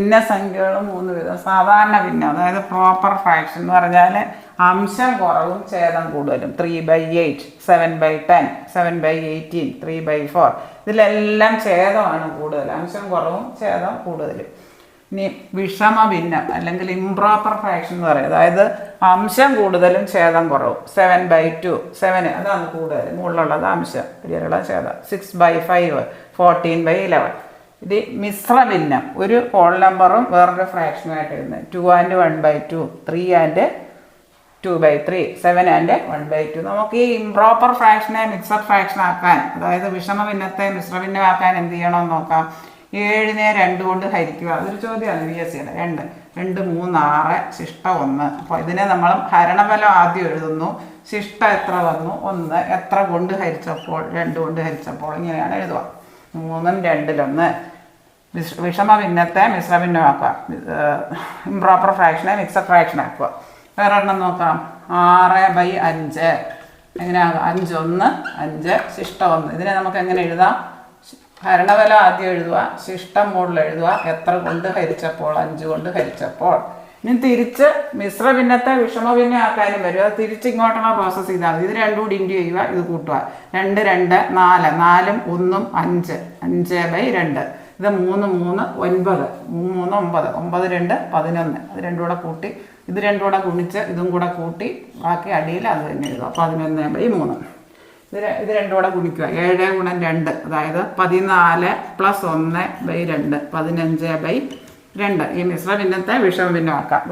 ഭിന്നസംഖ്യകൾ മൂന്ന് വിധം. സാധാരണ ഭിന്നം അതായത് പ്രോപ്പർ ഫ്രാക്ഷൻ എന്ന് പറഞ്ഞാൽ അംശം കുറവും ഛേദം കൂടുതലും. Three by eight seven by ten seven by eighteen three by four ഇതിലെല്ലാം ഛേദമാണ് കൂടുതൽ. അംശം കുറവും ഛേദം കൂടുതലും. ഇനി വിഷമ ഭിന്നം അല്ലെങ്കിൽ ഇംപ്രോപ്പർ ഫ്രാക്ഷൻ എന്ന് പറയും. അതായത് അംശം കൂടുതലും ഛേദം കുറവും. സെവൻ ബൈ ടു സെവന് അതാണ് കൂടുതൽ. മുകളിലുള്ളത് അംശം ഇതിലുള്ള ഛേദം. Six by five fourteen by eleven ഇത് മിശ്ര ഭിന്നം ഒരു ഹോൾ നമ്പറും വേറൊരു ഫ്രാക്ഷനുമായിട്ട് എഴുതുന്നത് two and one by two three and two by three seven and one by two നമുക്ക് ഈ ഇംപ്രോപ്പർ ഫ്രാക്ഷനെ മിക്സഡ് ഫ്രാക്ഷൻ ആക്കാൻ അതായത് വിഷമ ഭിന്നത്തെ മിശ്ര ഭിന്നമാക്കാൻ എന്ത് ചെയ്യണമെന്ന് നോക്കാം. ഏഴിനെ രണ്ട് കൊണ്ട് ഹരിക്കുക. അതൊരു ചോദ്യമാണ് വി എസ് സിയുടെ രണ്ട്. രണ്ട് മൂന്ന് ആറ് ശിഷ്ട ഒന്ന്. അപ്പോൾ ഇതിനെ നമ്മൾ ഹരണഫലം ആദ്യം എഴുതുന്നു. ശിഷ്ട എത്ര വന്നു? ഒന്ന്. എത്ര കൊണ്ട് ഹരിച്ചപ്പോൾ? രണ്ട് കൊണ്ട് ഹരിച്ചപ്പോൾ. ഇങ്ങനെയാണ് എഴുതുക. മൂന്നും രണ്ടിലൊന്ന്. വിഷ- വിഷമ ഭിന്നത്തെ മിശ്ര ഭിന്നമാക്കുക ഇംപ്രോപ്പർ ഫ്രാക്ഷനെ മിക്സഡ് ഫ്രാക്ഷൻ ആക്കുക. വേറെ ഒരെണ്ണം നോക്കാം. ആറ് ബൈ അഞ്ച്. എങ്ങനെയാകും? അഞ്ചൊന്ന് അഞ്ച് ശിഷ്ടം ഒന്ന് ഇതിനെ നമുക്ക് എങ്ങനെ എഴുതാം? ഭരണഫലം ആദ്യം എഴുതുക ശിഷ്ടം മുകളിൽ എഴുതുക. എത്ര കൊണ്ട് ഹരിച്ചപ്പോൾ? അഞ്ച് കൊണ്ട് ഹരിച്ചപ്പോൾ. ഇനി തിരിച്ച് മിശ്ര ഭിന്നത്തെ വിഷമ ഭിന്നമാക്കാനും വരും. അത് തിരിച്ച് ഇങ്ങോട്ടുള്ള പ്രോസസ്സ് ചെയ്താൽ മതി ഇത് രണ്ടും കൂടി ഇൻഡ്യൂ ചെയ്യുക ഇത് കൂട്ടുക. രണ്ട് രണ്ട് നാല്. നാലും ഒന്നും അഞ്ച്. അഞ്ച് ബൈ രണ്ട്. ഇത് മൂന്ന് മൂന്ന് ഒൻപത്. മൂന്ന് ഒമ്പത്. ഒമ്പത് രണ്ട് പതിനൊന്ന്. അത് രണ്ടും കൂടെ കൂട്ടി ഇത് രണ്ടും കൂടെ ഗുണിച്ച് ഇതും കൂടെ കൂട്ടി ബാക്കി അടിയിൽ അത് തന്നെ എഴുതുക. പതിനൊന്ന് ബൈ മൂന്ന്. ഇത് ഇത് രണ്ടും കൂടെ ഗുണിക്കുക. ഏഴ് ഗുണം രണ്ട്. അതായത് പതിനാല് പ്ലസ് ഒന്ന് ബൈ രണ്ട്. പതിനഞ്ച് ബൈ രണ്ട്. ഈ മിശ്ര വിഷം വിഷമ ഭിന്നമാക്കാം